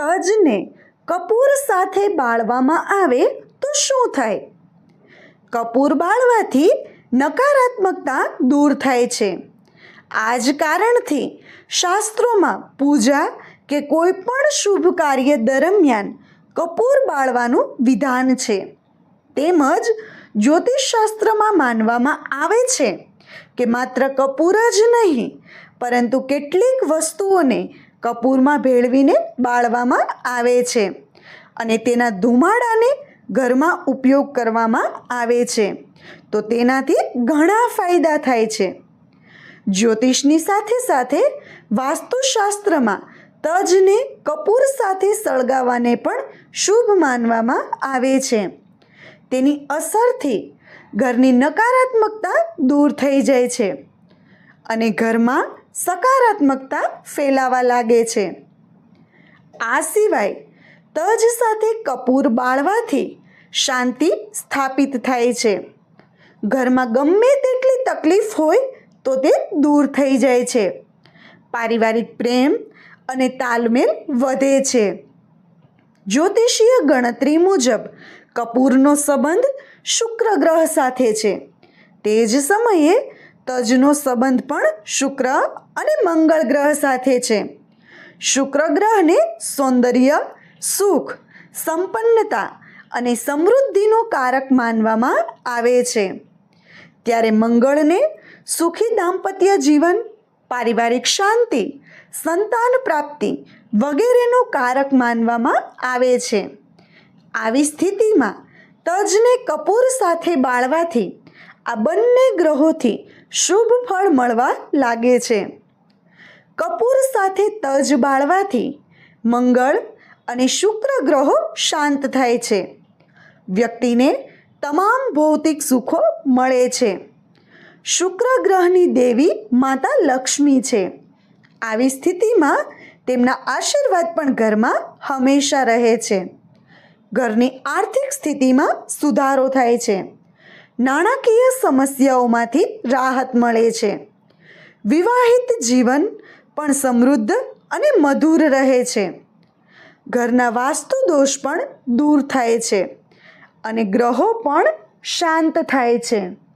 તજને કપૂર સાથે બાળવામાં આવે તો શું થાય? કપૂર બાળવાથી નકારાત્મકતા દૂર થાય છે. આ જ કારણથી શાસ્ત્રોમાં પૂજા કે કોઈ પણ શુભ કાર્ય દરમિયાન કપૂર બાળવાનું વિધાન છે. તેમજ જ્યોતિષશાસ્ત્રમાં માનવામાં આવે છે કે માત્ર કપૂર જ નહીં, પરંતુ કેટલીક વસ્તુઓને કપૂરમાં ભેળવીને બાળવામાં આવે છે અને તેના ધુમાડાને ઘરમાં ઉપયોગ કરવામાં આવે છે. તો તેનાથી ઘણા ફાયદા થાય છે. જ્યોતિષની સાથે સાથે વાસ્તુશાસ્ત્રમાં તજને કપૂર સાથે સળગાવવાને પણ શુભ માનવામાં આવે છે. તેની અસરથી ઘરની નકારાત્મકતા દૂર થઈ જાય છે અને ઘરમાં સકારાત્મકતા ફેલાવા લાગે છે. આ સિવાય તજ સાથે કપૂર બાળવાથી શાંતિ સ્થાપિત થાય છે. ઘરમાં ગમે તેટલી તકલીફ હોય તો તે દૂર થઈ જાય છે. પારિવારિક પ્રેમ અને તાલમેલ વધે છે. જ્યોતિષીય ગણતરી મુજબ કપૂરનો સંબંધ શુક્ર ગ્રહ સાથે છે. તે જ સમયે તજનો સંબંધ પણ શુક્ર અને મંગળ ગ્રહ સાથે છે. શુક્ર ગ્રહને સૌંદર્ય, સુખ, સંપન્નતા અને સમૃદ્ધિનો કારક માનવામાં આવે છે. ત્યારે મંગળને સુખી દાંપત્ય જીવન, પારિવારિક શાંતિ, સંતાન પ્રાપ્તિ વગેરેનો કારક માનવામાં આવે છે. આવી સ્થિતિમાં તજને કપૂર સાથે બાળવાથી આ બંને ગ્રહોથી શુભ ફળ મળવા લાગે છે. કપૂર સાથે તજ બાળવાથી મંગળ અને શુક્ર ગ્રહો શાંત થાય છે. વ્યક્તિને તમામ ભૌતિક સુખો મળે છે. શુક્ર ગ્રહની દેવી માતા લક્ષ્મી છે. આવી સ્થિતિમાં તેમના આશીર્વાદ પણ ઘરમાં હંમેશા રહે છે. ઘરની આર્થિક સ્થિતિમાં સુધારો થાય છે. નાણાકીય સમસ્યાઓમાંથી રાહત મળે છે. વિવાહિત જીવન પણ સમૃદ્ધ અને મધુર રહે છે. ઘરના વાસ્તુ દોષ પણ દૂર થાય છે અને ગ્રહો પણ શાંત થાય છે.